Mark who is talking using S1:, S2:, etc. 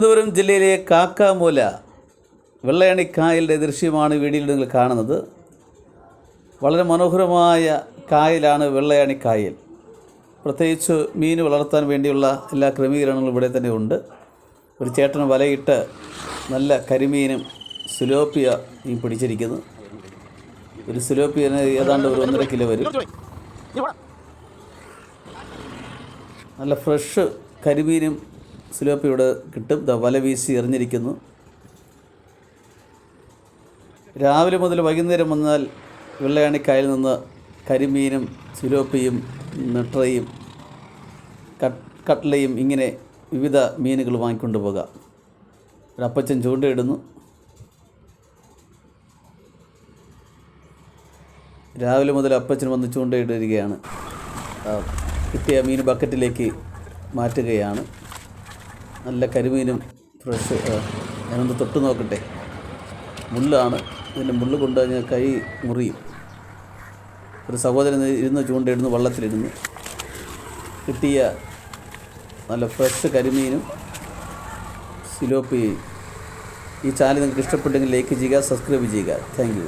S1: തിരുവനന്തപുരം ജില്ലയിലെ കാക്കാമൂല വെള്ളയണിക്കായലിന്റെ ദൃശ്യമാണ് വീഡിയോയിൽ നിങ്ങൾ കാണുന്നത്. വളരെ മനോഹരമായ കായലാണ് വെള്ളയണിക്കായൽ പ്രത്യേകിച്ച് മീൻ വളർത്താൻ വേണ്ടിയുള്ള എല്ലാ ക്രമീകരണങ്ങളും ഇവിടെ തന്നെ ഉണ്ട്. ഒരു ചേട്ടൻ വലയിട്ട് നല്ല കരിമീനും സുലോപ്പിയ ഈ പിടിച്ചിരിക്കുന്നു. ഒരു സുലോപ്പിയന് ഏതാണ്ട് ഒരു ഒന്നര കിലോ വരും. നല്ല ഫ്രഷ് കരിമീനും സിലോപ്പി ഇവിടെ കിട്ടും. ദ വല വീശി എറിഞ്ഞിരിക്കുന്നു. രാവിലെ മുതൽ വൈകുന്നേരം വന്നാൽ വെള്ളയാണി വെള്ളയാണിക്കായലിൽ നിന്ന് കരിമീനും സിലോപ്പിയും നെട്രയും കട്ട് കട്ട്ലയും ഇങ്ങനെ വിവിധ മീനുകൾ വാങ്ങിക്കൊണ്ട് പോകാം. ഒരപ്പച്ചൻ ചൂണ്ടയിടുന്നു. രാവിലെ മുതൽ അപ്പച്ചൻ വന്ന് ചൂണ്ടയിടുകയാണ്. കിട്ടിയ മീൻ ബക്കറ്റിലേക്ക് മാറ്റുകയാണ്. നല്ല കരിമീനും ഫ്രഷ് ഞാനൊന്ന് തൊട്ട് നോക്കട്ടെ. മുള്ളാണ്. ഇതിന്റെ മുള്ള് കൊണ്ട് ഞാൻ കൈ മുറിയും. ഒരു സഹോദരൻ ഇരുന്ന് ചൂണ്ടയിടുന്നു വള്ളത്തിലിരുന്ന് കിട്ടിയ നല്ല ഫ്രഷ് കരിമീനും സിലോപ്പിയും ഈ ചാനൽ നിങ്ങൾക്ക് ഇഷ്ടപ്പെട്ടെങ്കിൽ ലൈക്ക് ചെയ്യുക സബ്സ്ക്രൈബ് ചെയ്യുക. താങ്ക്